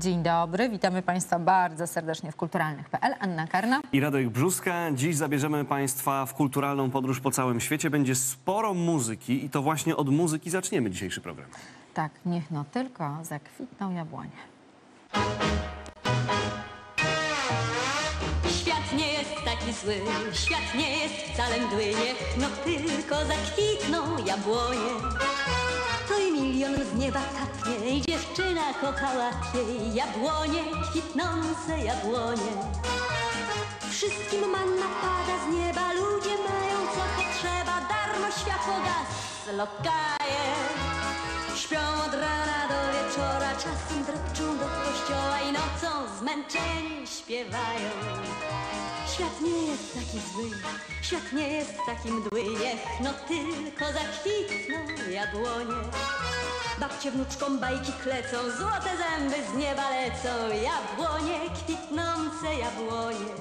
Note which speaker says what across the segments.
Speaker 1: Dzień dobry, witamy Państwa bardzo serdecznie w kulturalnych.pl. Anna Karna.
Speaker 2: I Radek Brzuska. Dziś zabierzemy Państwa w kulturalną podróż po całym świecie. Będzie sporo muzyki i to właśnie od muzyki zaczniemy dzisiejszy program.
Speaker 1: Tak, niech no tylko zakwitną jabłonie.
Speaker 3: Świat nie jest taki zły, świat nie jest wcale mdły, niech no tylko zakwitną jabłonie. To i milion z nieba kapnie i dziewczyna kocha łatwiej jabłonie, kwitnące jabłonie. Wszystkim manna pada z nieba, ludzie mają co potrzeba, darmo światło gaz lokaje. Śpią od rana do wieczora, czasem drepczą do kościoła i nocą zmęczeni śpiewają. Świat nie jest taki zły, świat nie jest taki mdły, niech no tylko zakwitną jabłonie. Babcie wnuczkom bajki klecą, złote zęby z nieba lecą, jabłonie, kwitnące jabłonie.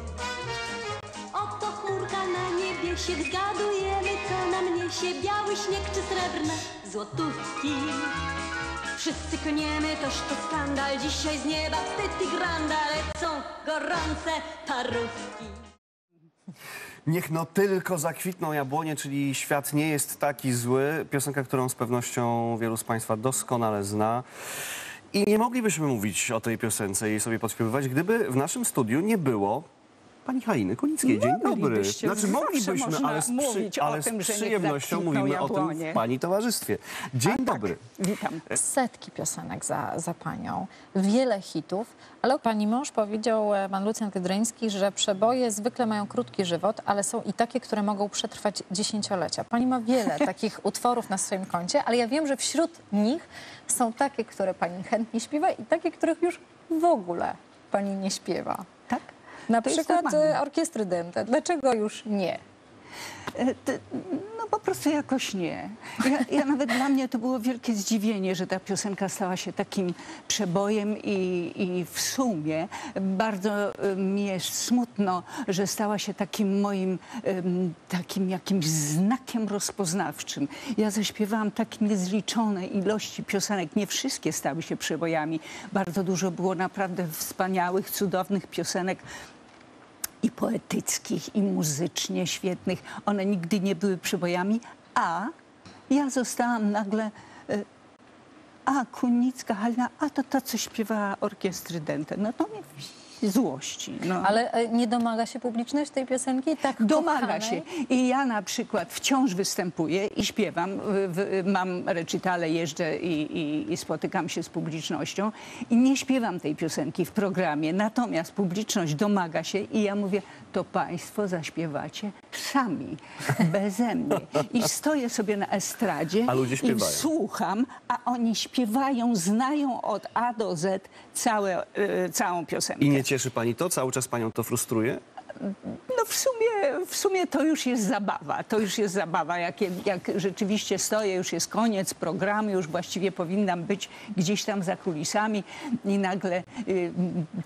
Speaker 3: Oto chmurka na niebie się zgadujemy, co nam niesie biały śnieg czy srebrne złotówki. Wszyscy klniemy, toż to skandal, dzisiaj z nieba wstyd i granda lecą gorące parówki.
Speaker 2: Niech no tylko zakwitną jabłonie, czyli świat nie jest taki zły. Piosenka, którą z pewnością wielu z Państwa doskonale zna. I nie moglibyśmy mówić o tej piosence i sobie podśpiewywać, gdyby w naszym studiu nie było pani Haliny Kunickiej. Dzień dobry.
Speaker 4: Moglibyście,
Speaker 2: Znaczy
Speaker 4: zawsze
Speaker 2: moglibyśmy,
Speaker 4: można
Speaker 2: ale z,
Speaker 4: mówić o
Speaker 2: ale z
Speaker 4: że niech
Speaker 2: przyjemnością mówimy o tym
Speaker 4: jabłonie.
Speaker 2: w pani towarzystwie. Dzień
Speaker 4: A,
Speaker 2: dobry.
Speaker 4: Tak, witam.
Speaker 1: Setki piosenek za, za Panią, wiele hitów, ale Pani mąż powiedział, e, Pan Lucjan Kydryński, że przeboje zwykle mają krótki żywot, ale są i takie, które mogą przetrwać dziesięciolecia. Pani ma wiele takich utworów na swoim koncie, ale ja wiem, że wśród nich są takie, które Pani chętnie śpiewa i takie, których już w ogóle Pani nie śpiewa. Na
Speaker 4: To
Speaker 1: przykład e, orkiestry dęte. Dlaczego już nie?
Speaker 4: E, No po prostu jakoś nie. Ja, ja nawet dla mnie to było wielkie zdziwienie, że ta piosenka stała się takim przebojem i, i w sumie bardzo e, mi jest smutno, że stała się takim moim em, takim jakimś znakiem rozpoznawczym. Ja zaśpiewałam tak niezliczone ilości piosenek. Nie wszystkie stały się przebojami. Bardzo dużo było naprawdę wspaniałych, cudownych piosenek i poetyckich, i muzycznie świetnych. One nigdy nie były przybojami, a ja zostałam nagle. e, A, Kunicka, Halina, a to ta, co śpiewała orkiestry Dente. No to mnie złości. No.
Speaker 1: Ale e, nie domaga się publiczność tej piosenki? Tak
Speaker 4: Domaga
Speaker 1: kochanej?
Speaker 4: się. I ja na przykład wciąż występuję i śpiewam. W, w, mam recitale, jeżdżę i, i, i spotykam się z publicznością. I nie śpiewam tej piosenki w programie. Natomiast publiczność domaga się i ja mówię, to państwo zaśpiewacie sami, beze mnie. I stoję sobie na estradzie
Speaker 2: A ludzie
Speaker 4: i słucham, a oni śpiewają, znają od A do Z całe, e, całą piosenkę.
Speaker 2: Cieszy pani to? Cały czas panią to frustruje?
Speaker 4: No w sumie, w sumie to już jest zabawa. To już jest zabawa. Jak, jak rzeczywiście stoję, już jest koniec programu, już właściwie powinnam być gdzieś tam za kulisami i nagle y,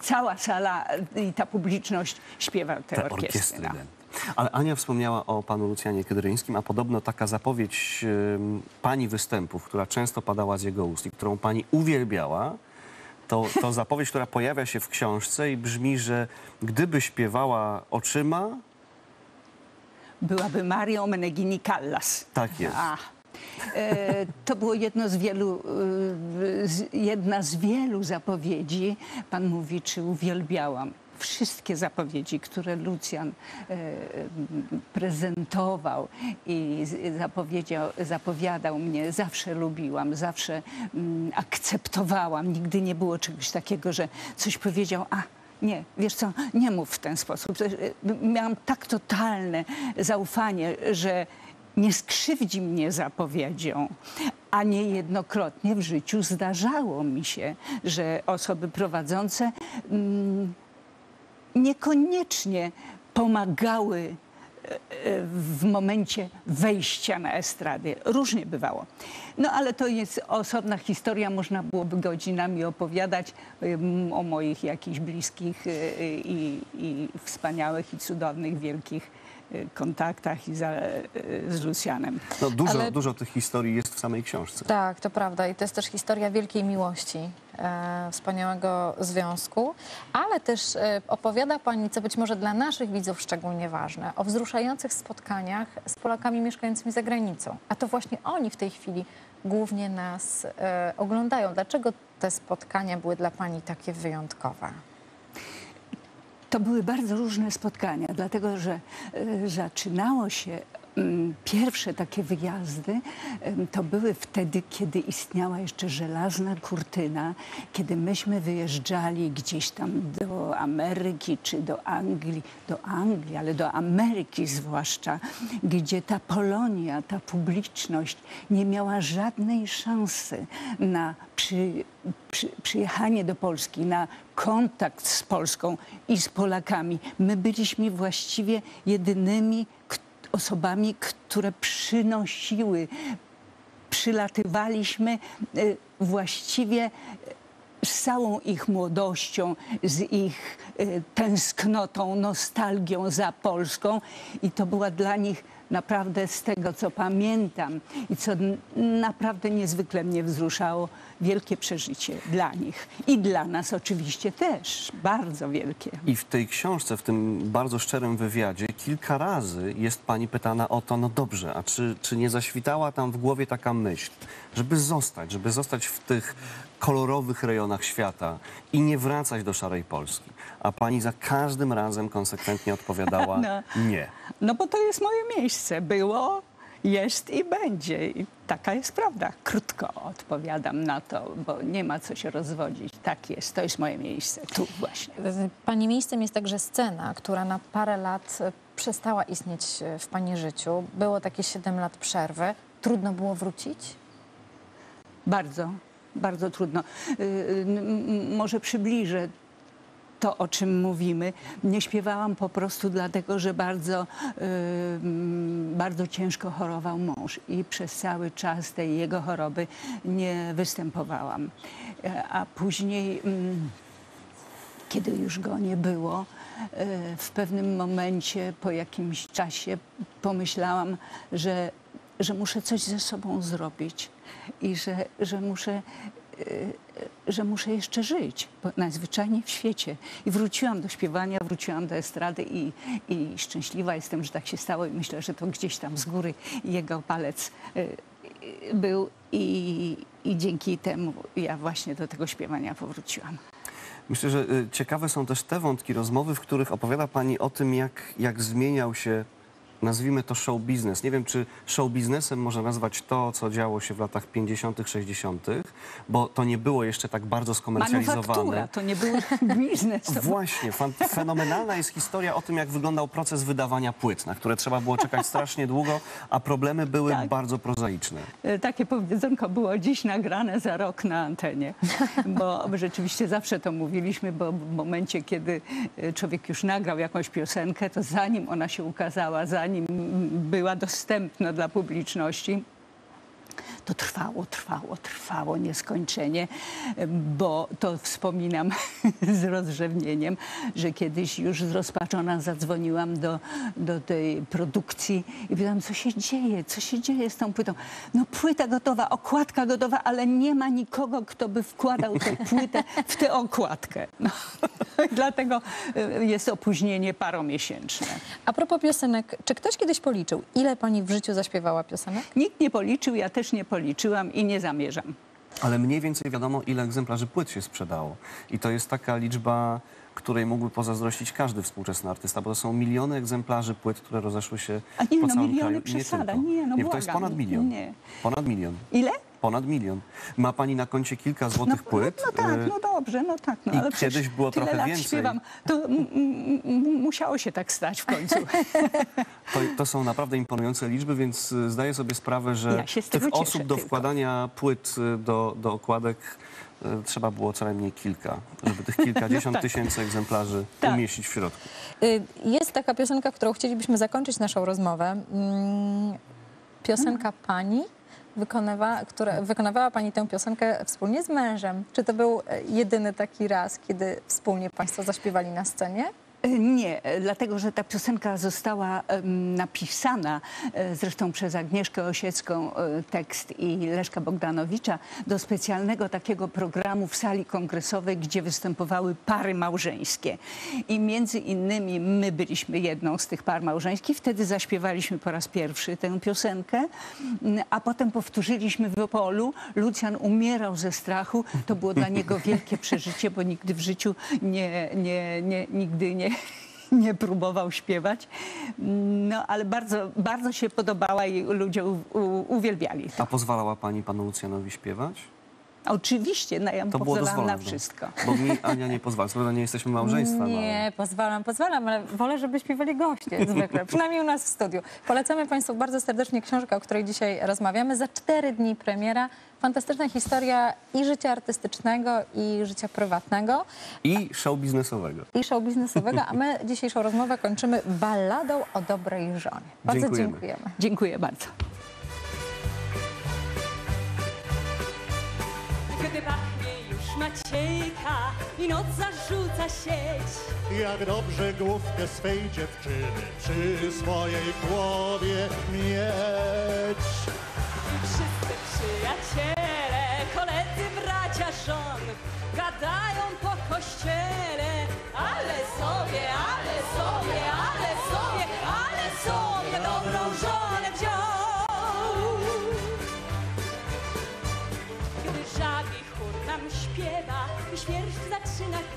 Speaker 4: cała sala i ta publiczność śpiewa te,
Speaker 2: Te
Speaker 4: orkiestry.
Speaker 2: orkiestry
Speaker 4: no.
Speaker 2: Ale Ania wspomniała o panu Lucjanie Kydryńskim, a podobno taka zapowiedź ym, pani występów, która często padała z jego ust i którą pani uwielbiała, to, to zapowiedź, która pojawia się w książce i brzmi, że gdyby śpiewała oczyma,
Speaker 4: Byłaby Mario Menegini Callas.
Speaker 2: tak jest.
Speaker 4: A, e, to było jedno z wielu, e, z, jedna z wielu zapowiedzi. Pan mówi, czy uwielbiałam. Wszystkie zapowiedzi, które Lucjan e, prezentował i zapowiedział, zapowiadał mnie, zawsze lubiłam, zawsze akceptowałam. Nigdy nie było czegoś takiego, że coś powiedział, a nie, wiesz co, nie mów w ten sposób. E, Miałam tak totalne zaufanie, że nie skrzywdzi mnie zapowiedzią. A niejednokrotnie w życiu zdarzało mi się, że osoby prowadzące niekoniecznie pomagały e, e, w momencie wejścia na estrady. Różnie bywało. No ale to jest osobna historia, można byłoby godzinami opowiadać o moich jakichś bliskich e, i, i wspaniałych i cudownych, wielkich kontaktach i za, y, z Lucjanem.
Speaker 2: No, dużo,
Speaker 1: Ale-
Speaker 2: dużo tych historii jest w samej książce.
Speaker 1: Tak, to prawda. I to jest też historia wielkiej miłości, e, wspaniałego związku, ale też e, opowiada Pani, co być może dla naszych widzów szczególnie ważne, o wzruszających spotkaniach z Polakami mieszkającymi za granicą. A to właśnie oni w tej chwili głównie nas e, oglądają. Dlaczego te spotkania były dla Pani takie wyjątkowe?
Speaker 4: To były bardzo różne spotkania, dlatego że e, zaczynało się. Mm, Pierwsze takie wyjazdy to były wtedy, kiedy istniała jeszcze żelazna kurtyna, kiedy myśmy wyjeżdżali gdzieś tam do Ameryki czy do Anglii, do Anglii, ale do Ameryki zwłaszcza, gdzie ta Polonia, ta publiczność nie miała żadnej szansy na przy, przy, przyjechanie do Polski, na kontakt z Polską i z Polakami. My byliśmy właściwie jedynymi osobami, które przynosiły, przylatywaliśmy y, właściwie z całą ich młodością, z ich y, tęsknotą, nostalgią za Polską. I to była dla nich naprawdę z tego, co pamiętam i co naprawdę niezwykle mnie wzruszało, wielkie przeżycie dla nich i dla nas oczywiście też, bardzo wielkie.
Speaker 2: I w tej książce, w tym bardzo szczerym wywiadzie, kilka razy jest pani pytana o to, no dobrze, a czy, czy nie zaświtała tam w głowie taka myśl, żeby zostać, żeby zostać w tych kolorowych rejonach świata i nie wracać do szarej Polski. A pani za każdym razem konsekwentnie odpowiadała
Speaker 4: No.
Speaker 2: nie.
Speaker 4: No bo to jest moje miejsce. Było, jest i będzie. I taka jest prawda. Krótko odpowiadam na to, bo nie ma co się rozwodzić. Tak jest, to jest moje miejsce. Tu właśnie.
Speaker 1: Pani miejscem jest także scena, która na parę lat e, przestała istnieć e, w Pani życiu. Było takie 7 lat przerwy. Trudno było wrócić?
Speaker 4: Bardzo, bardzo trudno. Y, y, m- Może przybliżę to, o czym mówimy. Nie śpiewałam po prostu dlatego, że bardzo, bardzo ciężko chorował mąż i przez cały czas tej jego choroby nie występowałam. E, A później, kiedy już go nie było, e, w pewnym momencie, po jakimś czasie pomyślałam, że, że muszę coś ze sobą zrobić i że, że muszę że muszę jeszcze żyć, bo najzwyczajniej w świecie. I wróciłam do śpiewania, wróciłam do estrady i, i szczęśliwa jestem, że tak się stało i myślę, że to gdzieś tam z góry jego palec e, e, był i, i dzięki temu ja właśnie do tego śpiewania powróciłam.
Speaker 2: Myślę, że y, ciekawe są też te wątki rozmowy, w których opowiada Pani o tym, jak, jak zmieniał się, nazwijmy to show biznes. Nie wiem, czy show biznesem można nazwać to, co działo się w latach 50., 60., bo to nie było jeszcze tak bardzo
Speaker 4: Manufaktura,
Speaker 2: skomercjalizowane.
Speaker 4: to nie był biznes. To
Speaker 2: Właśnie, fenomenalna jest historia o tym, jak wyglądał proces wydawania płyt, na które trzeba było czekać strasznie długo, a problemy były
Speaker 4: Tak.
Speaker 2: bardzo prozaiczne.
Speaker 4: E, Takie powiedzonko było dziś nagrane za rok na antenie, bo rzeczywiście zawsze to mówiliśmy, bo w momencie, kiedy e, człowiek już nagrał jakąś piosenkę, to zanim ona się ukazała, zanim była dostępna dla publiczności, to trwało, trwało, trwało nieskończenie, bo to wspominam z rozrzewnieniem, że kiedyś już zrozpaczona zadzwoniłam do, do tej produkcji i pytam, co się dzieje, co się dzieje z tą płytą. No płyta gotowa, okładka gotowa, ale nie ma nikogo, kto by wkładał tę płytę w tę okładkę. No. Dlatego y, jest opóźnienie paromiesięczne.
Speaker 1: A propos piosenek, czy ktoś kiedyś policzył, ile Pani w życiu zaśpiewała piosenek?
Speaker 4: Nikt nie policzył, ja też nie policzyłam i nie zamierzam.
Speaker 2: Ale mniej więcej wiadomo, ile egzemplarzy płyt się sprzedało. I to jest taka liczba, której mógłby pozazdrościć każdy współczesny artysta, bo to są miliony egzemplarzy płyt, które rozeszły się
Speaker 4: A nie,
Speaker 2: po
Speaker 4: no,
Speaker 2: całym
Speaker 4: miliony
Speaker 2: kraju.
Speaker 4: przesada. Nie, no
Speaker 2: nie, to jest ponad milion.
Speaker 4: Nie.
Speaker 2: Ponad milion.
Speaker 4: Ile?
Speaker 2: Ponad milion. Ma pani na koncie kilka złotych płyt.
Speaker 4: No, no tak,
Speaker 2: y,
Speaker 4: no dobrze, no tak. No,
Speaker 2: i
Speaker 4: ale
Speaker 2: kiedyś było
Speaker 4: tyle
Speaker 2: trochę
Speaker 4: lat
Speaker 2: więcej.
Speaker 4: śpiewam, to musiało się tak stać w końcu.
Speaker 2: To, to są naprawdę imponujące liczby, więc y, zdaję sobie sprawę, że
Speaker 4: Ja
Speaker 2: tych
Speaker 4: cieszę
Speaker 2: osób do
Speaker 4: tylko.
Speaker 2: wkładania płyt y, do, do okładek trzeba było co najmniej kilka, żeby tych kilkadziesiąt
Speaker 4: tak.
Speaker 2: tysięcy egzemplarzy
Speaker 4: Tak.
Speaker 2: umieścić w środku.
Speaker 1: Jest taka piosenka, którą chcielibyśmy zakończyć naszą rozmowę. Mm, Piosenka Pani, wykonywa, która, wykonywała Pani tę piosenkę wspólnie z mężem. Czy to był e, jedyny taki raz, kiedy wspólnie Państwo zaśpiewali na scenie?
Speaker 4: E, Nie, e, dlatego że ta piosenka została napisana e, zresztą przez Agnieszkę Osiecką tekst i Leszka Bogdanowicza do specjalnego takiego programu w sali kongresowej, gdzie występowały pary małżeńskie. I między innymi my byliśmy jedną z tych par małżeńskich. Wtedy zaśpiewaliśmy po raz pierwszy tę piosenkę, m, a potem powtórzyliśmy w Opolu. Lucjan umierał ze strachu. To było dla niego wielkie przeżycie, bo nigdy w życiu nie, nie, nie, nigdy nie, nie próbował śpiewać. No, ale bardzo, bardzo się podobała i ludzie u, u, uwielbiali.
Speaker 2: A pozwalała pani panu Lucjanowi śpiewać?
Speaker 4: Oczywiście, no, ja
Speaker 2: To było
Speaker 4: na wszystko.
Speaker 2: Bo mi Ania nie pozwala. Prawda nie jesteśmy małżeństwem, ale...
Speaker 1: Nie, pozwalam, pozwalam, ale wolę, żeby śpiewali goście zwykle, przynajmniej u nas w studiu. Polecamy Państwu bardzo serdecznie książkę, o której dzisiaj rozmawiamy. Za cztery dni premiera. Fantastyczna historia i życia artystycznego, i życia prywatnego,
Speaker 2: I show biznesowego.
Speaker 1: i show biznesowego, a my dzisiejszą rozmowę kończymy balladą o dobrej żonie. Bardzo
Speaker 2: Dziękujemy.
Speaker 1: dziękujemy.
Speaker 4: Dziękuję bardzo.
Speaker 3: Gdy pachnie już Maciejka i noc zarzuca sieć.
Speaker 5: Jak dobrze główkę swej dziewczyny przy swojej głowie mieć.
Speaker 3: Wszyscy przyjaciele, koledzy, bracia żon Gadają po kościele. Ale sobie, ale sobie, ale sobie, ale sobie dobrą żonę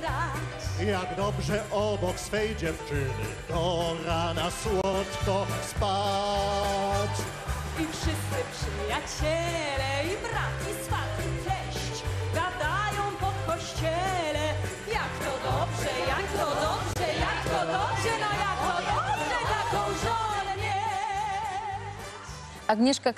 Speaker 3: grać.
Speaker 5: Jak dobrze obok swej dziewczyny do rana słodko spać.
Speaker 3: I wszyscy przyjaciele, i brat, i swat, i teść Gadają po kościele. Jak to dobrze, jak to dobrze, jak to dobrze No jak to dobrze taką żonę mieć.
Speaker 1: Agnieszka